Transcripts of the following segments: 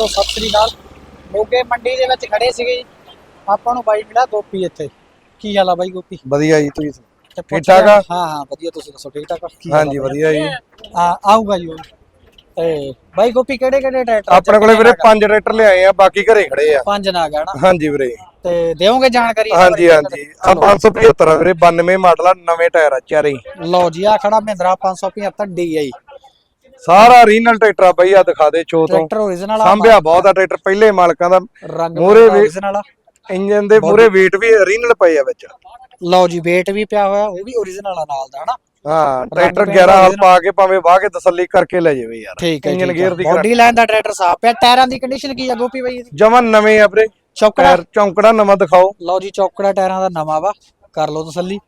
ਤੋਂ ਸਤਿ ਸ੍ਰੀ ਅਕਾਲ। ਮੋਗੇ ਮੰਡੀ ਦੇ ਵਿੱਚ ਖੜੇ ਸੀਗੇ ਜੀ। ਆਪਾਂ ਨੂੰ ਬਾਈ ਮਿਲਿਆ ਗੋਪੀ ਇੱਥੇ। ਕੀ ਹਾਲ ਆ ਬਾਈ ਗੋਪੀ? ਵਧੀਆ ਜੀ ਤੁਸੀਂ ਤੇ ਠੀਕ ਠਾਕ ਆ? ਹਾਂ ਹਾਂ ਵਧੀਆ ਤੁਸੀਂ ਦੱਸੋ ਠੀਕ ਠਾਕ ਆ? ਕੀ ਹਾਲ ਆ ਹਾਂਜੀ ਬਾਈ? ਵਧੀਆ ਜੀ। ਆ ਆਊਗਾ ਜੀ ਉਹ। ਤੇ ਬਾਈ ਗੋਪੀ ਕਿਹੜੇ ਕਿਹੜੇ ਟਰੈਕਟਰ ਆਪਣੇ ਕੋਲੇ ਵੀਰੇ ਪੰਜ ਟਰੈਕਟਰ ਲਿਆਏ ਆ ਬਾਕੀ ਘਰੇ ਖੜੇ ਆ। ਪੰਜ ਨਾ ਗਾਣਾ ਹਾਂਜੀ ਵੀਰੇ। ਤੇ ਦਿਓਗੇ ਜਾਣਕਾਰੀ? ਇਹਦੇ ਹਾਂਜੀ। ਬਾਰੇ? ਹਾਂਜੀ ਆ 575 ਆ ਵੀਰੇ 92 ਮਾਡਲ ਆ ਨਵੇਂ ਟਾਇਰ ਆ ਚਾਰੇ। ਹੀ। ਲਓ ਜੀ ਆ ਖੜਾ ਮਹਿੰਦਰਾ 575 DI ਸਾਰਾ ਰੀਨਲ ਟਰੈਕਟਰ ਆ ਬਈ ਆ ਦਿਖਾ ਦੇ ਚੋ ਤੋਂ। ਟਰੈਕਟਰ ਓਰੀਜਨਲ ਆ ਸਾਂਭਿਆ ਬਹੁਤ ਆ ਟਰੈਕਟਰ ਪਹਿਲੇ ਮਾਲਕਾਂ ਦਾ। ਵੀ- ਓਰੀਜਨਲ ਆ। ਇੰਜਨ ਦੇ ਮੂਰੇ weight ਵੀ ਰੀਨਲ ਪਏ ਆ ਵਿੱਚ। ਲਓ ਜੀ weight ਵੀ ਪਿਆ ਹੋਇਆ ਉਹ ਵੀ ਓਰੀਜਨਲ ਆ ਨਾਲ ਦਾ ਹਨਾ? ਹਾਂ ਟਰੈਕਟਰ paint 11 ਹਲ। ਪਾ ਕੇ ਭਾਵੇਂ ਵਾਹ ਕੇ ਤਸੱਲੀ ਕਰਕੇ ਲੈ ਜਾਵੇ ਯਾਰ। ਠੀਕ ਹੈ ਇੰਜਨ ਗੇਅਰ ਦੀ ਬੋਡੀ ਲਾਈਨ ਦਾ ਟਰੈਕਟਰ ਸਾਫ਼ ਪਿਆ। ਟਾਇਰਾਂ ਦੀ ਕੰਡੀਸ਼ਨ ਕੀ ਆ ਗੋਪੀ ਬਾਈ ਜਮਨ ਨਵੇਂ ਆ ਵੀਰੇ। ਚੌਕੜਾ। ਚੌਂਕੜਾ ਨਵਾਂ ਦਿਖਾਓ। ਲਓ ਜੀ ਚੌਕੜਾ ਟਾਇਰਾਂ ਦਾ ਨਵਾਂ ਵਾ। ਕਰ ਲਓ ਤਸੱਲੀ।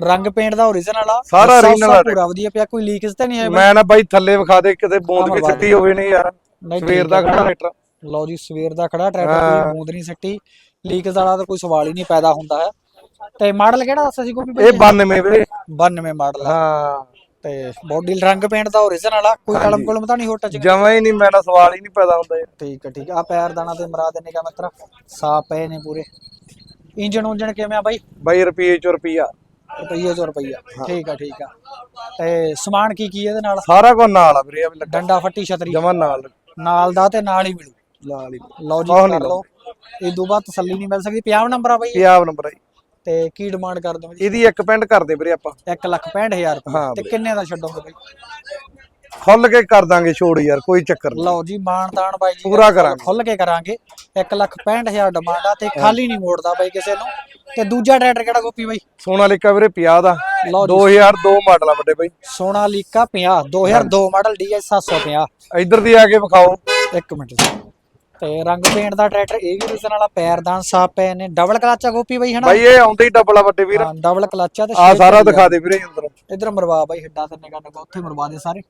ਰੰਗ ਪੇਂਟ ਦਾ ਓਰੀਜਨਲ ਆ ਸਾਰਾ original ਆ ਪੂਰਾ ਵਧੀਆ ਪਿਆ ਕੋਈ ਲੀਕਸ ਤਾਂ ਨਹੀਂ ਹੈ ਮੈਂ ਨਾ ਬਾਈ ਥੱਲੇ ਵਿਖਾ ਦੇ ਕਿਤੇ ਬੂੰਦ ਕੇ। ਸਿੱਟੀ ਹੋਵੇ ਨਹੀਂ ਯਾਰ। ਨਹੀਂ, ਸਵੇਰ ਦਾ। ਖੜਾ ਟਰੈਕਟਰ ਲਓ ਜੀ ਸਵੇਰ ਦਾ ਖੜਾ ਟਰੈਕਟਰ ਹਾਂ। ਕੋਈ ਬੂੰਦ ਨਹੀਂ ਸੱਟੀ। ਲੀਕਸ ਵਾਲਾ ਤਾਂ ਕੋਈ ਸਵਾਲ ਹੀ ਨਹੀਂ ਪੈਦਾ ਹੁੰਦਾ ਹੈ। ਤੇ ਮਾਡਲ ਕਿਹੜਾ ਦੱਸਿਆ ਸੀ ਗੋਪੀ ਇਹ 92 ਵੀਰੇ। 92 ਮਾਡਲ ਆ। ਹਾਂ। ਤੇ ਬੋਡੀ ਰੰਗ ਪੇਂਟ ਦਾ ਓਰੀਜਨਲ ਆ ਕੋਈ ਕਲਮ ਕੁਲਮ ਤਾਂ ਨਹੀਂ ਹੋਟਾ ਚ ਜਮਾ ਹੀ ਨਹੀਂ ਮੇਰਾ ਸਵਾਲ ਹੀ ਨਹੀਂ ਪੈਦਾ ਹੁੰਦਾ ਯਾਰ ਠੀਕ ਹੈ ਠੀਕ ਆ। ਪੈਰ ਦਾਣਾ ਤੇ ਮਰਾ ਦੇਣੇ ਕਾ ਮਿੱਤਰਾ। ਸਾਫ਼ ਪਏ ਨੇ ਪੂਰੇ। ਇੰਜਨ ਉਂਜਨ ਕਿਵੇਂ ਆ ਬਾਈ? ਬਾਈ ਰੁਪਏ ਚ ਰੁਪਿਆ ਰੁਪਈਏ ਚੋਂ ਰੁਪਈਆ। ਠੀਕ ਆ ਠੀਕ ਆ। ਤੇ ਸਮਾਨ ਕੀ ਕੀ ਇਹਦੇ ਨਾਲ? ਸਾਰਾ ਕੁਝ ਨਾਲ ਆ ਵੀਰੇ ਆ ਵੀ ਲੱਗਾ। ਡੰਡਾ ਫੱਟੀ ਛਤਰੀ। ਜਮਾ ਨਾਲ। ਨਾਲ ਦਾ ਤੇ ਨਾਲ ਹੀ ਮਿਲੂ। ਨਾਲ ਹੀ ਲਓ ਜੀ ਆਹ ਕਰ ਲਓ। ਇਹ ਤੋਂ ਬਾਅਦ ਤਸੱਲੀ ਨਹੀਂ ਮਿਲ ਸਕਦੀ। 50 ਨੰਬਰ ਆ ਬਾਈ ਇਹ। ਨੰਬਰ ਆ ਜੀ। ਤੇ ਕੀ ਡਿਮਾਂਡ ਕਰ ਦੋਗੇ ਜੀ ਇਹਦੀ ਇੱਕ ਪੈਂਟ ਕਰਦੇ ਵੀਰੇ ਆਪਾਂ। 1 ਲੱਖ 65000 ਰੁਪਏ। ਹਾਂ ਤੇ। ਕਿੰਨੇ ਦਾ ਛੱਡੋਗੇ ਬਾਈ? ਖੁੱਲ ਕੇ ਕਰ ਦਾਂਗੇ ਛੋੜ ਯਾਰ ਕੋਈ ਚੱਕਰ ਨਹੀਂ। ਲਓ ਜੀ ਮਾਨ ਤਾਨ ਬਾਈ ਜੀ। ਪੂਰਾ ਕਰਾਂਗੇ। ਖੁੱਲ ਕੇ ਕਰਾਂਗੇ। 1 ਲੱਖ 65000 ਡਿਮਾਂਡ ਆ ਤੇ ਖਾਲੀ ਨਹੀਂ ਮੋੜਦਾ ਬਾਈ ਕਿਸੇ ਨੂੰ। ਤੇ ਦੂਜਾ ਟਰੈਕਟਰ ਕਿਹੜਾ ਗੋਪੀ ਬਾਈ? ਸੋਨਾਲੀਕਾ ਵੀਰੇ 50 ਦਾ। ਲਓ ਜੀ। 2002 ਮਾਡਲ ਆ ਵੱਡੇ ਬਾਈ। ਸੋਨਾਲੀਕਾ 50 2002 ਮਾਡਲ DI 750 ਇੱਧਰ ਦੀ ਆ ਕੇ ਵਿਖਾਓ। ਇੱਕ ਮਿੰਟ ਜੀ। ਤੇ ਰੰਗ ਪੇਂਟ ਦਾ ਟਰੈਕਟਰ ਇਹ ਵੀ ਰੀਜ਼ਨ ਵਾਲਾ ਪੈਰਦਾਨ ਸਾਫ਼ ਪਏ ਨੇ। ਡਬਲ ਕਲਚ ਆ ਗੋਪੀ ਬਾਈ ਹਨਾ? ਬਾਈ ਇਹ ਆਉਂਦੇ ਹੀ ਡਬਲ ਆ ਵੱਡੇ ਵੀਰ। ਹਾਂ ਡਬਲ ਕਲਚ ਆ ਤੇ ਆ ਸਾਰਾ। ਦਿਖਾ ਦੇ ਵੀਰੇ ਅੰਦਰ। ਇਧਰ ਮਰਵਾ ਬਾਈ ਹਿੱਡਾ ਤੇ ਨਿਗਾ ਨਿਗਾ ਉੱਥੇ ਮਰਵਾ ਦੇ ਸਾਰੇ।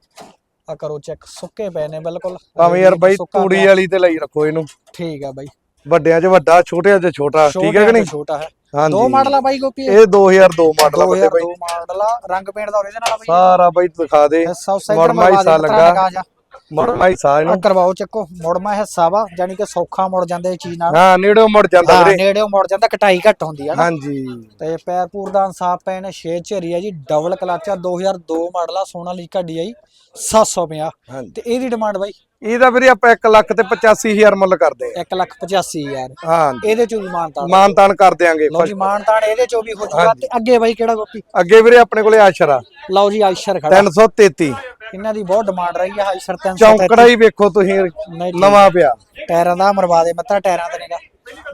ਆ ਕਰੋ ਚੈੱਕ ਸੁੱਕੇ ਪਏ ਨੇ ਬਿਲਕੁਲ। ਭਾਵੇਂ ਯਾਰ ਬਾਈ ਸੁੱਕਾ ਤੂੜੀ। ਵਾਲੀ ਤੇ ਲਈ ਰੱਖੋ ਇਹਨੂੰ। ਠੀਕ ਆ ਬਾਈ। ਵੱਡਿਆਂ 'ਚ ਵੱਡਾ ਛੋਟਿਆਂ 'ਚ ਛੋਟਾ ਠੀਕ ਹੈ ਕਿ ਨਹੀਂ? ਛੋਟਾ ਹੈ। ਹਾਂਜੀ। ਦੋ ਮਾਡਲ ਆ ਬਾਈ ਗੋਪੀ ਇਹ 2002 ਮਾਡਲ ਆ ਬਾਈ। 2002 ਮਾਡਲ ਆ ਰੰਗ ਪੇਂਟ ਦਾ ਓਰੀਜਨਲ ਆ ਬਾਈ। ਸਾਰਾ ਬਾਈ ਦਿਖਾ ਦੇ। ਮੁੜਮਾ ਹਿੱਸਾ ਲੱਗਾ। ਮੁੜਮਾ ਹਿੱਸਾ ਇਹਨੂੰ। ਕਰਵਾਓ ਚੱਕੋ ਮੁੜਮਾ ਹਿੱਸਾ ਵਾ ਜਾਨੀ ਕਿ ਸੌਖਾ ਮੁੜ ਜਾਂਦੇ ਇਹ ਚੀਜ਼ ਨਾਲ। ਹਾਂ ਨੇੜੇ ਮੁੜ ਜਾਂਦਾ ਵੀਰੇ। ਨੇੜਿਓਂ ਮੁੜ ਜਾਂਦਾ ਕਟਾਈ ਘੱਟ ਹੁੰਦੀ ਆ ਹਾਂਜੀ। ਤੇ ਪੈਰ ਪੂਰ ਦਾ ਇਨਸਾਫ ਨੇ 6 ਝੇਰੀ ਆ ਜੀ ਡਬਲ ਕਲਚ ਆ 2002 ਮਾਡਲ ਆ ਸੋਨਾਲੀਕਾ DI 750 ਹਾਂਜੀ। ਤੇ ਇਹਦੀ ਡਿਮਾਂਡ ਬਾਈ ਇਹਦਾ ਵੀਰੇ ਆਪਾਂ 1 ਲੱਖ ਤੇ 85000 ਮੁੱਲ ਕਰਦੇ ਆ। 1 ਲੱਖ 85 ਹਜ਼ਾਰ। ਹਾਂ ਇਹਦੇ ਚੋਂ ਵੀ ਮਾਨਤਾ ਮਾਨਤਾਨ ਕਰ ਦਿਆਂਗੇ ਲਓ ਜੀ ਮਾਨਤਾਨ ਇਹਦੇ ਚੋਂ ਵੀ ਹੋ ਜਾਊਗਾ। ਤੇ ਅੱਗੇ ਬਾਈ ਕਿਹੜਾ ਗੋਪੀ? ਅੱਗੇ ਵੀਰੇ ਆਪਣੇ ਕੋਲੇ ਆਸ਼ਰਾ। ਲਓ ਜੀ ਆਇਸ਼ਰ ਖੜਾ। 333 ਇਹਨਾਂ ਦੀ ਬਹੁਤ ਡਿਮਾਂਡ ਰਹੀ ਆ ਆਇਸ਼ਰ 300 ਚੌਂਕੜਾ ਹੀ ਵੇਖੋ ਤੁਸੀਂ। ਨਵਾਂ ਪਿਆ। ਟਾਇਰਾਂ ਦਾ ਮਰਵਾ ਦੇ ਮੱਤਾ ਟਾਇਰਾਂ ਤੇ ਨੇਗਾ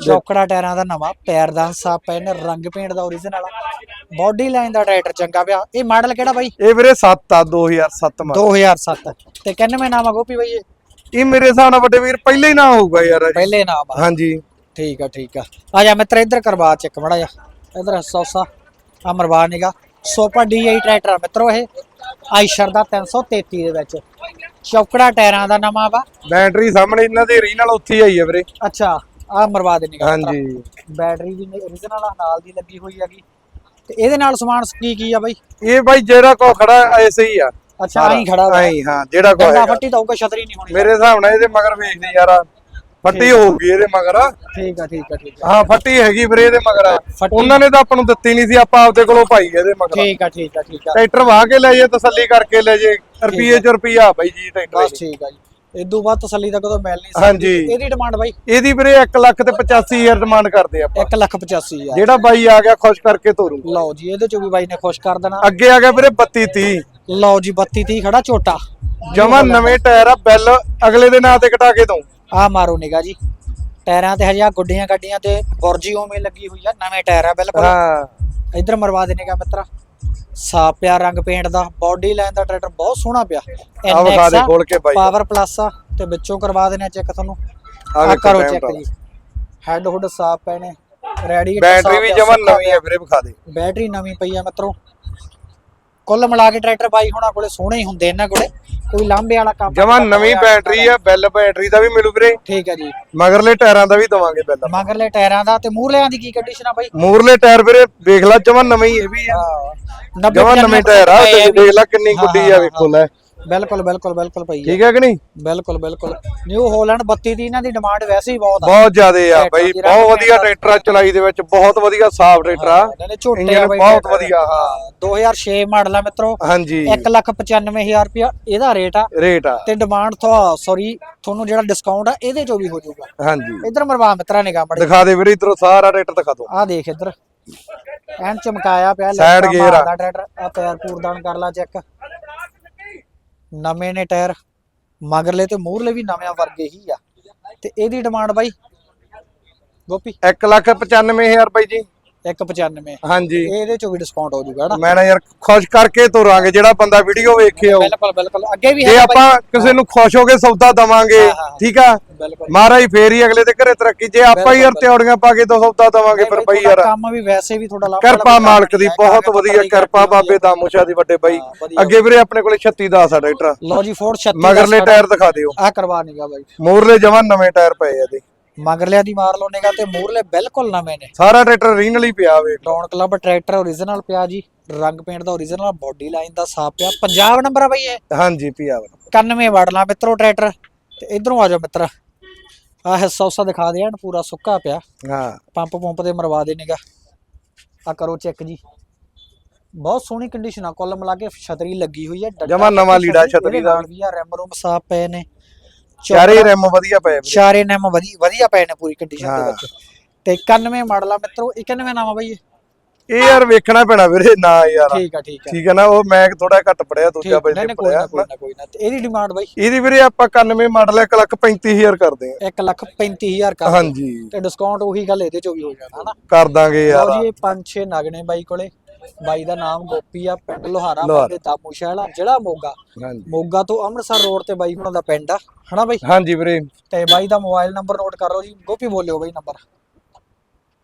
ਚੌਕੜਾ ਟਾਇਰਾਂ ਦਾ ਨਵਾਂ ਪੈਰਦਾਨ ਸਾਫ਼ ਪਏ ਨੇ ਰੰਗ ਪੇਂਟ ਦਾ ਓਰੀਜਨਲ ਬਾਡੀ ਲਾਈਨ ਦਾ ਟਰੈਕਟਰ ਚੰਗਾ ਪਿਆ। ਇਹ ਮਾਡਲ ਕਿਹੜਾ ਬਾਈ? ਇਹ ਵੀਰੇ 7 ਆ 2007 ਮਾਡਲ 2007 ਤੇ ਕਿੰਨਵੇਂ ਨਾਮ ਆ ਗੋਪੀ ਬਾਈ ਇਹ? ਇਹ ਮੇਰੇ ਹਿਸਾਬ ਨਾਲ ਵੱਡੇ ਵੀਰ ਪਹਿਲੇ ਹੀ ਨਾ ਹੋਊਗਾ ਯਾਰ ਪਹਿਲੇ ਨਾਮ ਆ ਹਾਂਜੀ। ਠੀਕ ਆ ਠੀਕ ਆ। ਆ ਜਾ ਮਿੱਤਰ ਇੱਧਰ ਕਰਵਾ ਚੈੱਕ ਮੜਾ ਜਾ ਇੱਧਰ ਸੌਸਾ ਆ ਮਰਵਾ ਨਿਗਾ। ਸੋਪਾ ਡੀਆਈ ਟਰੈਕਟਰ ਆ ਮਿੱਤਰੋ ਇਹ। ਆਇਸ਼ਰ ਦਾ 333 ਦੇ ਵਿੱਚ। ਚੌਕੜਾ ਟਾਇਰਾਂ ਦਾ ਨਵਾਂ ਵਾ। ਬੈਟਰੀ ਸਾਹਮਣੇ ਇਹਨਾਂ ਦੀ ਰੀਨਲ ਉੱਥੇ ਹੀ ਆਈ ਹੈ ਵੀਰੇ। ਅੱਛਾ ਆ ਮਰਵਾ ਦੇ ਨਿਗਾ ਹਾਂਜੀ। ਬੈਟਰੀ ਵੀ origignal ਆ ਨਾਲ ਦੀ ਲੱਗੀ ਹੋਈ ਹੈਗੀ। ਤੇ ਇਹਦੇ ਨਾਲ ਸਮਾਨ ਕੀ ਕੀ ਆ ਬਾਈ? ਇਹ ਬਾਈ ਜਿਹੜਾ ਕੋ ਖੜਾ ਐਸੇ ਹੀ ਆ। ਅੱਛਾ ਆਈ ਖੜਾ ਵਾ। ਆਈ ਹਾਂ ਜਿਹੜਾ ਕੋ ਡੰਡਾ ਹੈਗਾ। ਫੱਟੀ ਤਾਂ ਹੋਊਗਾ ਛਤਰੀ ਨਹੀਂ ਹੋਣੀ। ਮੇਰੇ ਹਿਸਾਬ ਨਾਲ ਇਹਦੇ ਮਗਰ ਵੇਖਦੇ ਯਾਰ ਫੱਟੀ ਹੋਊਗੀ ਇਹਦੇ ਮਗਰ। ਠੀਕ ਆ ਠੀਕ ਆ ਠੀਕ ਆ। ਹਾਂ ਫੱਟੀ ਹੈਗੀ ਵੀਰੇ ਇਹਦੇ ਮਗਰ। ਫੱਟੀ- ਉਹਨਾਂ ਨੇ ਤਾਂ ਆਪਾਂ ਨੂੰ ਦਿੱਤੀ ਨਹੀਂ ਸੀ ਆਪਾਂ ਆਪਦੇ ਕੋਲੋਂ ਪਾਈ ਇਹਦੇ ਮਗਰ। ਠੀਕ ਆ ਠੀਕ ਆ ਠੀਕ ਆ। ਟਰੈਕਟਰ ਵਾਹ ਕੇ ਲੈ ਜੇ ਤਸੱਲੀ ਕਰਕੇ ਲੈ ਜੇ ਰੁਪਈਏ ਚ ਰੁਪਈਆ ਬਾਈ ਜੀ ਟਰੈਕਟਰ ਬਸ ਠੀਕ ਆ ਜੀ। ਇਦੋਂ ਬਾਅਦ ਤਸੱਲੀ ਤਾਂ ਕਦੋਂ ਮਿਲ ਨਹੀਂ ਸਕਦੀ। ਹਾਂਜੀ। ਇਹਦੀ ਡਿਮਾਂਡ ਬਾਈ। ਇਹਦੀ ਵੀਰੇ 1 ਲੱਖ ਤੇ 85000 ਡਿਮਾਂਡ ਕਰਦੇ ਆਪਾਂ। 1 ਲੱਖ 85 ਹਜ਼ਾਰ। ਜਿਹੜਾ ਬਾਈ ਆ ਗਿਆ ਖੁਸ਼ ਕਰਕੇ ਤੋਰੂ ਲਓ ਜੀ ਇਹਦੇ ਚੋਂ ਵੀ ਬਾਈ ਨੇ ਖੁਸ਼ ਕਰ ਦੇਣਾ। ਅੱਗੇ ਆ ਗਿਆ ਵੀਰੇ 32 30 ਲਓ ਜੀ 32 30 ਖੜਾ ਝੋਟਾ। ਜਮਾ ਨਵੇਂ ਟਾਇਰ ਆ ਬਿੱਲ ਅਗਲੇ ਦੇ ਨਾਂ ਤੇ ਕਟਾ ਕੇ ਦਊ। ਆ ਮਾਰੋ ਨਿਗਾ ਜੀ। ਟਾਇਰਾਂ ਤੇ ਹਜੇ ਗੁੱਡੀਆਂ ਗੱਡੀਆਂ ਤੇ ਬੁਰਜੀ ਉਵੇਂ ਲੱਗੀ ਹੋਈ ਆ ਨਵੇਂ ਟਾਇਰ ਆ ਬਿਲਕੁਲ। ਹਾਂ। ਇਧਰ ਮਰਵਾ ਦੇਣੇਗਾ ਮਿੱਤਰਾ। ਸਾਫ਼ ਪਿਆ ਰੰਗ ਪੇਂਟ ਦਾ ਬਾਡੀ ਲਾਈਨ ਦਾ ਟਰੈਕਟਰ ਬਹੁਤ ਸੋਹਣਾ ਪਿਆ। ਆ ਬਾਈ। ਪਾਵਰ ਪਲੱਸ ਆ ਤੇ ਵਿੱਚੋਂ ਕਰਵਾ ਦੇਣਾ ਚੈੱਕ ਤੁਹਾਨੂੰ। ਆ ਕਰੋ ਚੈੱਕ। ਜੀ। ਹੈਡ ਹੁੱਡ ਸਾਫ਼ ਪਏ ਨੇ। ਰੈਡੀ ਬੈਟਰੀ ਵੀ ਜਮਾ ਨਵੀਂ ਆ ਵੀਰੇ ਵਿਖਾ ਦੇ। ਬੈਟਰੀ ਨਵੀਂ ਪਈ ਆ ਮਿੱਤਰੋ। ਕੁੱਲ ਮਿਲਾ ਕੇ ਟਰੈਕਟਰ ਬਾਈ ਹੁਣਾਂ ਕੋਲੇ ਸੋਹਣੇ ਹੀ ਹੁੰਦੇ ਇਹਨਾਂ ਕੋਲੇ। ਕੋਈ ਲਾਂਬੇ ਵਾਲਾ ਕੰਮ ਜਮਾ ਨਵੀਂ ਬੈਟਰੀ ਆ ਬਿੱਲ ਬੈਟਰੀ ਦਾ ਵੀ ਮਿਲੂ ਵੀਰੇ। ਠੀਕ ਹੈ ਜੀ। ਮਗਰਲੇ ਟਾਇਰਾਂ ਦਾ ਵੀ ਦਵਾਂਗੇ ਬਿੱਲ ਮਗਰਲੇ ਟਾਇਰਾਂ ਦਾ ਤੇ ਮੂਹਰਲਿਆਂ ਦੀ ਕੀ ਕੰਡੀਸ਼ਨ ਆ ਬਾਈ? ਮੂਰਲੇ ਟਾਇਰ ਵੀਰੇ ਵੇਖ ਲੈ ਜਮਾ ਨਵੇਂ ਹੀ ਇਹ ਵੀ ਆ। ਹਾਂ। 90 ਜਮਾ ਨਵੇਂ ਟਾਇਰ ਆ ਤੇ ਦੇਖ ਲੈ ਕਿੰਨੀ ਗੁੱਡੀ ਆ ਵੇਖੋ ਲੈ। ਬਿਲਕੁਲ ਬਿਲਕੁਲ ਬਿਲਕੁਲ ਹੈ ਠੀਕ ਹੈ ਕਿ ਨਹੀਂ? ਬਿਲਕੁਲ ਬਿਲਕੁਲ। ਨਿਊ ਹਾਲੈਂਡ 32 ਦੀ ਇਹਨਾਂ ਦੀ ਡਿਮਾਂਡ ਵੈਸੇ ਹੀ ਬਹੁਤ ਆ। ਬਹੁਤ ਜ਼ਿਆਦੇ ਆ ਬਈ ਬਹੁਤ ਵਧੀਆ ਟਰੈਕਟਰ ਆ ਚਲਾਈ ਦੇ ਵਿੱਚ ਬਹੁਤ ਵਧੀਆ ਸਾਫ਼ ਟਰੈਕਟਰ ਆ। ਇਹਨਾਂ ਝੋਟੇ ਆ ਬਹੁਤ। ਵਧੀਆ ਹਾਂ। 2006 ਮਾਡਲ ਆ ਮਿੱਤਰੋ। ਹਾਂਜੀ। 195000 ਰੁਪਇਆ ਇਹਦਾ ਰੇਟ ਆ। ਰੇਟ ਆ। ਤੇ ਡਿਮਾਂਡ ਤੋਂ ਸੌਰੀ ਤੁਹਾਨੂੰ ਜਿਹੜਾ ਡਿਸਕਾਊਂਟ ਆ ਇਹਦੇ ਚੋਂ ਵੀ ਹੋ ਜਾਊਗਾ। ਹਾਂਜੀ। ਇਧਰ ਮਰਵਾ ਮਿੱਤਰਾ ਨਿਗਾਹ ਮੜੇ। ਦਿਖਾ ਦੇ ਵੀਰੇ ਇਧਰੋਂ ਸਾਰਾ ਟਰੈਕਟਰ ਦਿਖਾ ਦੋ ਆ ਦੇਖ ਇੱਧਰ। ਐਨ ਚਮਕਾਇਆ ਪਿਆ ਲੈਫਟ gear ਆ। ਟਰੈਕਟਰ ਆ ਪੈਰ ਪੂਰਦਾਨ ਕਰ ਲਾ ਚੈੱਕ ਨਵੇਂ ਨੇ ਟਾਇਰ, ਮਗਰਲੇ ਤੇ ਮੂਹਰਲੇ ਵੀ ਨਵੇਂ ਵਰਗੇ ਹੀ ਆ। ਤੇ ਇਹਦੀ ਡਿਮਾਂਡ ਬਾਈ ਗੋਪੀ? 1 ਲੱਖ 95000 ਬਾਈ ਜੀ। 195 ਹਾਂਜੀ। ਇਹਦੇ ਚੋਂ ਵੀ ਡਿਸਕਾਊਂਟ ਹੋ ਜਾਊਗਾ ਨਾ? ਮੈਂ ਨਾ ਯਾਰ ਖੁਸ਼ ਕਰਕੇ ਤੋਰਾਂਗੇ ਜਿਹੜਾ ਬੰਦਾ ਵੀਡੀਓ ਵੇਖੇ ਆਓ ਬਿਲਕੁਲ ਬਿਲਕੁਲ। ਅੱਗੇ ਵੀ ਜੇ ਹੈਗਾ ਆਪਾਂ ਕਿਸੇ ਨੂੰ ਖੁਸ਼ ਹੋ ਕੇ ਸੌਦਾ ਦਵਾਂਗੇ ਹਾਂ, ਹਾਂ। ਠੀਕ ਆ? ਬਿਲਕੁਲ। ਮਹਾਰਾਜ ਫੇਰ ਹੀ ਅਗਲੇ ਦੇ ਘਰੇ ਤਰੱਕੀ। ਜੇ ਆਪਾਂ ਯਾਰ। ਤਿਉੜੀਆਂ ਪਾ ਕੇ ਤਾਂ ਸੌਦਾ ਦਵਾਂਗੇ ਫਿਰ ਬਈ ਤੁਹਾਡਾ ਯਾਰ ਕੰਮ ਵੀ ਵੈਸੇ ਵੀ ਤੁਹਾਡਾ ਲਾਭ ਕਿਰਪਾ ਮਾਲਕ ਦੀ ਬਹੁਤ ਵਧੀਆ ਕਿਰਪਾ ਬਾਬੇ ਦਾਮੂਸ਼ਾ ਦੀ ਵੱਡੇ ਬਾਈ। ਅੱਗੇ ਵੀਰੇ ਆਪਣੇ ਕੋਲੇ 36 ਦਾ ਆ ਟਰੈਕਟਰ। ਲਓ ਜੀ ਫੋਰਡ 36 ਮਗਰਲੇ ਟਾਇਰ ਦਿਖਾ ਦਿਓ। ਆ ਕਰਵਾ ਨੀਗਾ ਬਾਈ। ਮੂਰਲੇ ਜਮਾਂ ਨਵੇਂ ਟਾਇਰ ਪਏ ਆ ਇਹਦੇ। ਮਗਰਲਿਆਂ ਦੀ ਮਾਰ ਲਓ ਨਿਗਾ ਤੇ ਮੂਹਰਲੇ ਬਿਲਕੁਲ ਨਵੇਂ ਨੇ। ਸਾਰਾ ਟਰੈਕਟਰ ਰੀਨਲ ਹੀ ਪਿਆ ਵੇ। ਡਾਊਨ ਕਲੱਬ ਟਰੈਕਟਰ ਓਰੀਜਨਲ ਪਿਆ ਜੀ। ਰੰਗ ਪੇਂਟ ਦਾ ਓਰੀਜਨਲ ਬਾਡੀ ਲਾਈਨ ਦਾ ਸਾਫ਼ ਪਿਆ। ਪੰਜਾਬ ਨੰਬਰ ਆ ਬਾਈ ਇਹ। ਹਾਂਜੀ ਪਿਆ ਵਾ 91 ਵਾੜਲਾ ਮਿੱਤਰੋ ਟਰੈਕਟਰ। ਤੇ ਇਧਰੋਂ ਆ ਜਾਓ ਮਿੱਤਰ। ਆ ਹਿੱਸਾ ਉਸਾ ਦਿਖਾ ਦੇ ਐਨ ਪੂਰਾ ਸੁੱਕਾ ਪਿਆ। ਹਾਂ। ਪੰਪ ਪੰਪ ਦੇ ਮਰਵਾ ਦੇ ਨਿਗਾ ਆ ਕਰੋ ਚੈੱਕ ਜੀ। ਬਹੁਤ ਸੋਹਣੀ ਕੰਡੀਸ਼ਨ ਆ ਕੁੱਲ ਮਿਲਾ ਕੇ ਛਤਰੀ ਲੱਗੀ ਹੋਈ ਹੈ ਜਮਾਂ ਨਵਾਂ ਤੇ ਲੀੜਾ ਛਤਰੀ ਦਾ। ਵੀ ਆ ਰਿਮ ਰੂਮ ਸਾਫ਼ ਪਏ ਨੇ। ਚਾਰੇ ਰਿਮ ਵਧੀਆ ਪਏ ਵੀਰੇ। ਚਾਰੇ ਨਮ ਵਧੀਆ ਵਧੀਆ ਪਏ ਨੇ ਪੂਰੀ ਕੰਡੀਸ਼ਨ ਦੇ। ਵਿੱਚ। ਤੇ 91 ਮਾਡਲ ਆ ਮਿੱਤਰੋ 91 ਨਾਮ ਆ ਬਾਈ ਇਹ। ਇਹ ਯਾਰ ਵੇਖਣਾ ਪੈਣਾ ਵੀਰੇ ਨਾ ਯਾਰ। ਠੀਕ ਆ ਠੀਕ ਆ। ਠੀਕ ਹੈ ਨਾ ਉਹ ਮੈਂ ਥੋੜਾ ਘੱਟ ਪੜਿਆ ਦੂਜਾ ਠੀਕ ਨਹੀਂ ਨਹੀਂ ਕੋਈ ਪੜਿਆ ਨਾ ਕੋਈ ਨਾ ਕੋਈ ਨਾ। ਤੇ ਇਹਦੀ ਡਿਮਾਂਡ ਬਾਈ? ਇਹਦੀ ਵੀਰੇ ਆਪਾਂ 91 ਮਾਡਲ 1 ਲੱਖ 35000 ਕਰਦੇ ਆ। 1 ਲੱਖ 35000 ਕਰ ਦਿਓ। ਹਾਂਜੀ। ਤੇ ਡਿਸਕਾਊਂਟ ਉਹੀ ਗੱਲ ਇਹਦੇ ਚੋਂ ਵੀ ਹੋ ਜਾਣਾ ਹਨਾ? ਕਰ ਦਾਂਗੇ ਯਾਰ। ਲਓ ਜੀ ਇਹ ਪੰਜ ਛੇ ਨਗ ਨੇ ਬਾਈ ਕੋਲੇ। ਬਾਈ ਦਾ ਨਾਮ ਗੋਪੀ ਆ ਪਿੰਡ ਲੋਹਾਰਾ। ਬਾਬੇ ਦਾਮੂ ਸ਼ਹਿਲਾ ਜ਼ਿਲ੍ਹਾ ਮੋਗਾ। ਮੋਗਾ ਤੋਂ ਅੰਮ੍ਰਿਤਸਰ ਰੋਡ ਤੇ ਬਾਈ ਹੁਣਾਂ ਦਾ ਪਿੰਡ ਆ। ਹਨਾ ਬਾਈ? ਹਾਂਜੀ ਵੀਰੇ। ਤੇ ਬਾਈ ਦਾ ਮੋਬਾਈਲ ਨੰਬਰ ਨੋਟ ਕਰ ਲਓ ਜੀ। ਗੋਪੀ ਬੋਲਿਓ ਬਾਈ ਨੰਬਰ।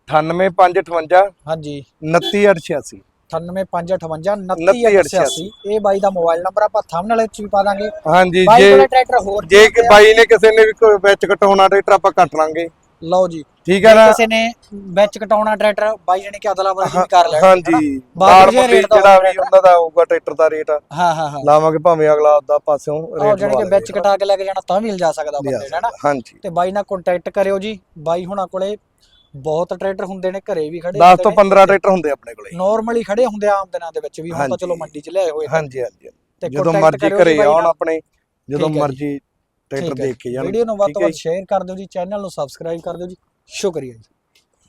98558 ਹਾਂਜੀ। 29886 98558 2988 ਇਹ ਬਾਈ ਦਾ ਮੋਬਾਈਲ ਨੰਬਰ ਆਪਾਂ ਥੰਬਨੇਲ ਵਿੱਚ ਵੀ ਪਾ ਦਾਂਗੇ। ਹਾਂਜੀ ਬਾਈ ਜੇ ਕੋਲੇ ਟਰੈਕਟਰ ਹੋਰ ਜੇ ਵੀ ਕਿ ਬਾਈ ਨੇ ਕਿਸੇ ਨੇ ਵੀ ਕੋਈ ਵਿੱਚ ਕਟਾਉਣਾ ਟਰੈਕਟਰ ਆਪਾਂ ਕੱਟ ਲਾਂਗੇ। ਲਓ ਜੀ। ਠੀਕ ਹੈ ਜੇ ਨਾ? ਕਿਸੇ ਨੇ ਵਿੱਚ ਕਟਾਉਣਾ ਟਰੈਕਟਰ ਬਾਈ ਜਣੇ ਕਿ ਅਦਲਾ ਬਦਲੀ ਵੀ ਕਰ ਲੈਣਾ। ਹਾਂਜੀ। ਬਾਹਰ ਬਾਹਰ ਜੇ ਪੱਟੀ ਰੇਟ ਦਾ ਜਿਹੜਾ ਵੀ ਉਹਨਾਂ ਦਾ ਹੋਊਗਾ ਟਰੈਕਟਰ ਦਾ ਰੇਟ। ਹਾਂ ਹਾਂ ਹਾਂ। ਲਾਵਾਂਗੇ ਭਾਵੇਂ ਅਗਲਾ ਆਪਦਾ ਪਾਸਿਓਂ ਉਹ ਰੇਟ ਜਾਣੀ ਕਿ ਵਿੱਚ ਕਟਾ ਕੇ ਲੈ ਕੇ ਜਾਣਾ ਤਾਂ ਵੀ ਲਿਜਾ ਸਕਦਾ ਬੰਦੇ ਨੇ ਹਨਾ? ਹਾਂਜੀ। ਤੇ ਬਾਈ ਨਾਲ ਕੰਟੈਕਟ ਕਰਿਓ ਜੀ। ਬਾਈ ਹੁਣਾਂ ਕੋਲੇ ਬਹੁਤ ਟਰੈਕਟਰ ਹੁੰਦੇ ਨੇ ਘਰੇ ਵੀ ਖੜੇ 10 ਤੋਂ 15 ਟਰੈਕਟਰ ਹੁੰਦੇ ਆਪਣੇ ਕੋਲੇ। ਨਾਰਮਲੀ ਖੜੇ ਹੁੰਦੇ ਆ ਆਮ ਦਿਨਾਂ ਦੇ ਵਿੱਚ ਵੀ। ਹੁਣ ਤਾਂ ਹਾਂਜੀ। ਚਲੋ ਮੰਡੀ 'ਚ ਲਿਆਏ ਹੋਏ ਨੇ। ਹਾਂਜੀ ਹਾਂਜੀ। ਤੇ ਜਦੋਂ contact ਮਰਜ਼ੀ ਕਰਿਓ ਜੀ ਘਰੇ ਬਾਈ ਆਉਣ। ਆਪਣੇ ਜਦੋਂ ਠੀਕ ਹੈ ਜੀ। ਮਰਜ਼ੀ ਟਰੈਕਟਰ ਦੇਖ ਕੇ ਜਾਣ। ਵੀਡੀਓ ਨੂੰ ਵੱਧ ਤੋਂ ਵੱਧ ਸ਼ੇਅਰ ਕਰ ਦਿਓ ਜੀ ਚੈਨਲ ਨੂੰ ਸਬਸਕ੍ਰਾਈਬ ਕਰ ਦਿਓ ਜੀ। ਸ਼ੁਕਰੀਆ ਜੀ।